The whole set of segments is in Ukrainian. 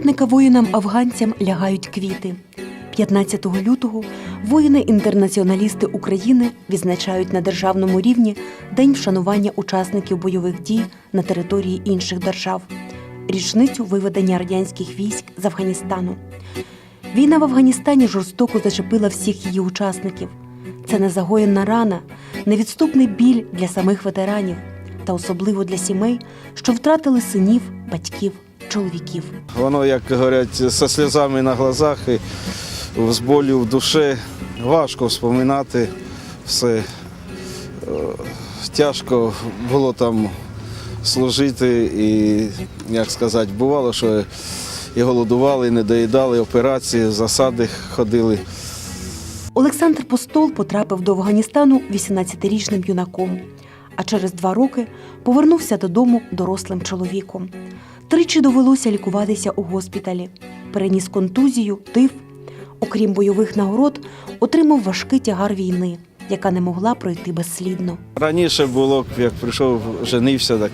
пам'ятника воїнам-афганцям лягають квіти. 15 лютого воїни-інтернаціоналісти України відзначають на державному рівні День вшанування учасників бойових дій на території інших держав, річницю виведення радянських військ з Афганістану. Війна в Афганістані жорстоко зачепила всіх її учасників. Це незагоєнна рана, невідступний біль для самих ветеранів та особливо для сімей, що втратили синів, батьків, чоловіків. Воно, як говорять, зі сльозами на глазах і з болю в душі. Важко вспоминати все. Е, Тяжко було там служити і, як сказати, бувало, що і голодували, і не доїдали операції, засади ходили. Олександр Постол потрапив до Афганістану 18-річним юнаком, а через два роки повернувся додому дорослим чоловіком. Тричі довелося лікуватися у госпіталі. Переніс контузію, тиф. Окрім бойових нагород, отримав важкий тягар війни, яка не могла пройти безслідно. Раніше було, як прийшов, женився, так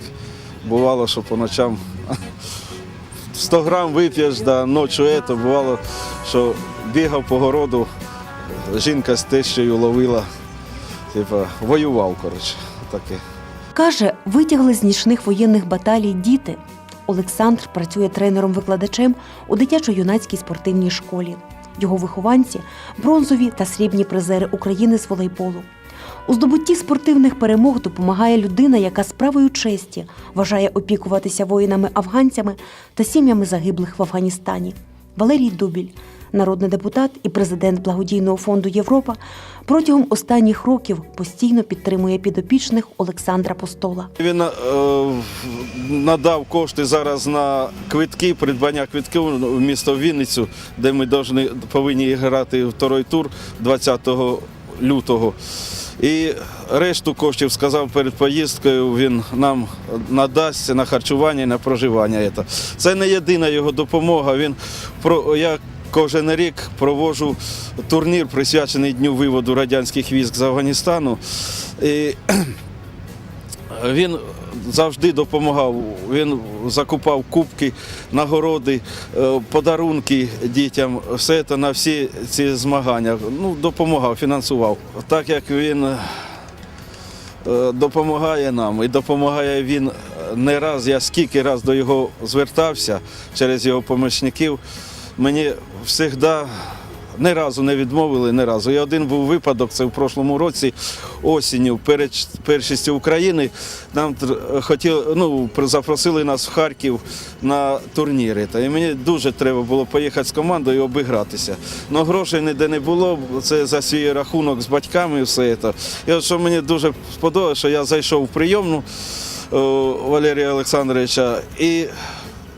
бувало, що по ночам 100 грам вип'єш, да ночі ето, бувало, що бігав по городу, жінка з тещею ловила, типа, воював, коротше, таке. Каже, витягли з нічних воєнних баталій діти. Олександр працює тренером-викладачем у дитячо-юнацькій спортивній школі. Його вихованці бронзові та срібні призери України з волейболу. У здобутті спортивних перемог допомагає людина, яка справою честі вважає опікуватися воїнами-афганцями та сім'ями загиблих в Афганістані. Валерій Дубіль, народний депутат і президент благодійного фонду Європа, протягом останніх років постійно підтримує підопічних Олександра Постола. Він е, надав кошти зараз на квитки, придбання квитків в місто Вінницю, де ми повинні грати второй тур 20 лютого. І решту коштів сказав перед поїздкою, він нам надасть на харчування і на проживання. Це, не єдина його допомога. Він про я кожен рік проводжу турнір, присвячений дню виводу радянських військ з Афганістану. І він завжди допомагав. Він закупав кубки, нагороди, е, подарунки дітям. Все це на всі ці змагання. Ну, допомагав, фінансував. Так як він е, допомагає нам і допомагає він не раз, я скільки раз до його звертався через його помічників. Мені завжди ні разу не відмовили, ні разу. І один був випадок, це в прошлому році, осінню, перед першістю України. Нам хотіли, ну, запросили нас в Харків на турніри. Та і мені дуже треба було поїхати з командою і обігратися. Но грошей ніде не було, це за свій рахунок з батьками і все це. І от що мені дуже сподобалося, що я зайшов в прийомну о, Валерія Олександровича і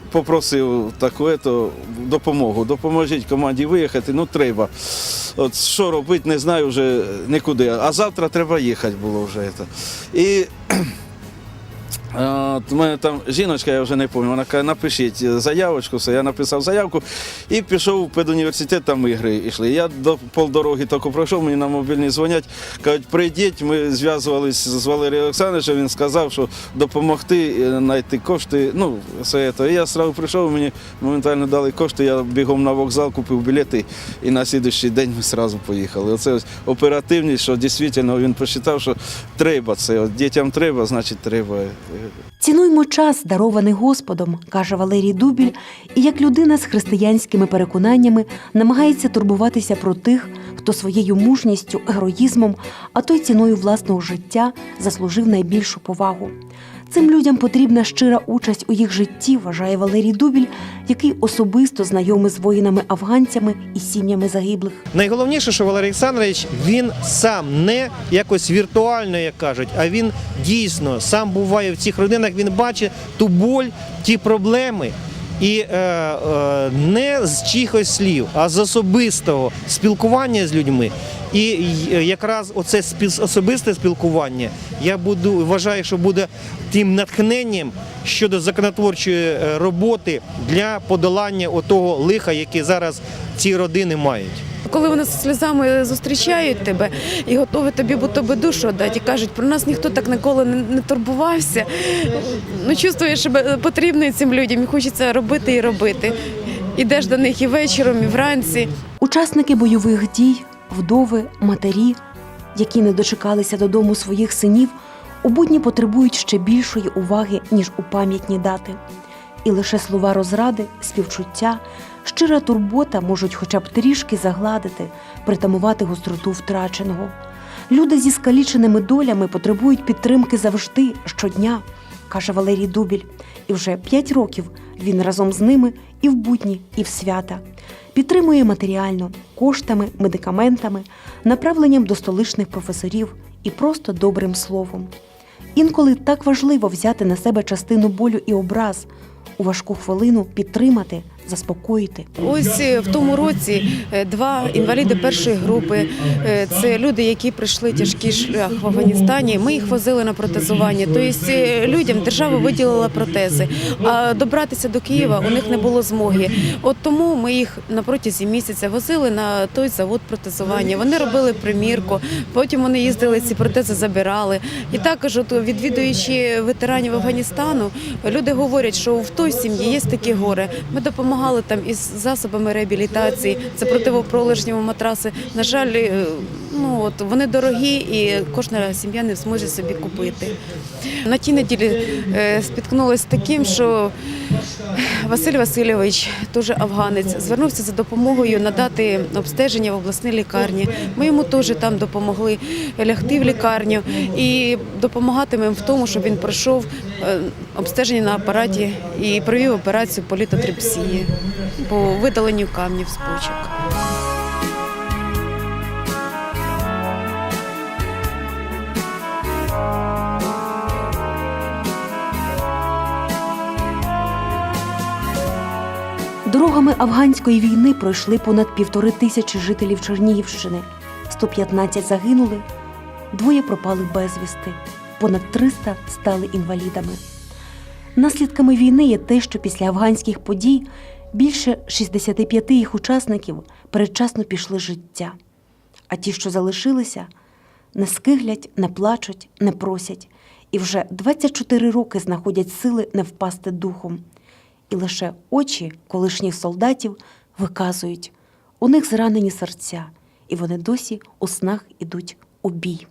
попросив таку ету, допомогу. Допоможіть команді виїхати, ну треба. От що робити, не знаю вже нікуди. А завтра треба їхати було вже. І От, мене там жіночка, я вже не пам'ятаю, вона каже, напишіть заявочку, все, я написав заявку і пішов в педуніверситет, там ігри йшли. Я до полдороги тільки пройшов, мені на мобільний дзвонять, кажуть, прийдіть, ми зв'язувалися з Валерієм Олександровичем, він сказав, що допомогти е, знайти кошти. Ну, все це. І я одразу прийшов, мені моментально дали кошти, я бігом на вокзал купив білети і на слідуючий день ми одразу поїхали. Оце ось оперативність, що дійсно він посчитав, що треба це. От дітям треба, значить треба. Цінуймо час, дарований Господом, каже Валерій Дубіль, і як людина з християнськими переконаннями намагається турбуватися про тих, хто своєю мужністю, героїзмом, а то й ціною власного життя заслужив найбільшу повагу. Цим людям потрібна щира участь у їх житті, вважає Валерій Дубіль, який особисто знайомий з воїнами-афганцями і сім'ями загиблих. Найголовніше, що Валерій Олександрович він сам не якось віртуально, як кажуть, а він дійсно сам буває в цих родинах. Він бачить ту боль, ті проблеми. І е, е, не з чихось слів, а з особистого спілкування з людьми. І якраз оце особисте спілкування я буду вважаю, що буде тим натхненням щодо законотворчої е, роботи для подолання отого лиха, яке зараз ці родини мають. Коли вони з сльозами зустрічають тебе і готові тобі будто би душу дати, і кажуть, про нас ніхто так ніколи не, не турбувався. Ну, чувствуєш себе потрібною цим людям і хочеться робити і робити. ідеш до них і вечором, і вранці. Учасники бойових дій, вдови, матері, які не дочекалися додому своїх синів, у будні потребують ще більшої уваги, ніж у пам'ятні дати. І лише слова розради, співчуття, щира турбота можуть хоча б трішки загладити, притамувати гостроту втраченого. Люди зі скаліченими долями потребують підтримки завжди, щодня, каже Валерій Дубіль. І вже п'ять років він разом з ними і в будні, і в свята. Підтримує матеріально, коштами, медикаментами, направленням до столичних професорів і просто добрим словом. Інколи так важливо взяти на себе частину болю і образ, у важку хвилину підтримати, заспокоїти. Ось е, в тому році е, два інваліди першої групи. е, Це люди, які пройшли тяжкий шлях в Афганістані. Ми їх возили на протезування. Тобто людям держава виділила протези, а добратися до Києва у них не було змоги. От тому ми їх на протязі місяця возили на той завод протезування. Вони робили примірку, потім вони їздили, ці протези забирали. І також, от, відвідуючи ветеранів Афганістану, люди говорять, що в той сім'ї є такі гори. Ми допомагали там із засобами реабілітації, це противопролежневі матраси. На жаль, е, ну от вони дорогі, і кожна сім'я не зможе собі купити. На тій неділі е, спіткнулася з таким, що Василь Васильович, теж афганець, звернувся за допомогою надати обстеження в обласній лікарні. Ми йому теж там допомогли лягти в лікарню і допомагатимемо в тому, щоб він пройшов е, обстеження на апараті і провів операцію політотрепсії по видаленню камнів з почок. Дорогами афганської війни пройшли понад півтори тисячі жителів Чернігівщини. 115 загинули, двоє пропали безвісти, понад 300 стали інвалідами. Наслідками війни є те, що після афганських подій більше 65 їх учасників передчасно пішли з життя. А ті, що залишилися, не скиглять, не плачуть, не просять, і вже 24 роки знаходять сили не впасти духом. І лише очі колишніх солдатів виказують, у них зранені серця, і вони досі у снах ідуть у бій.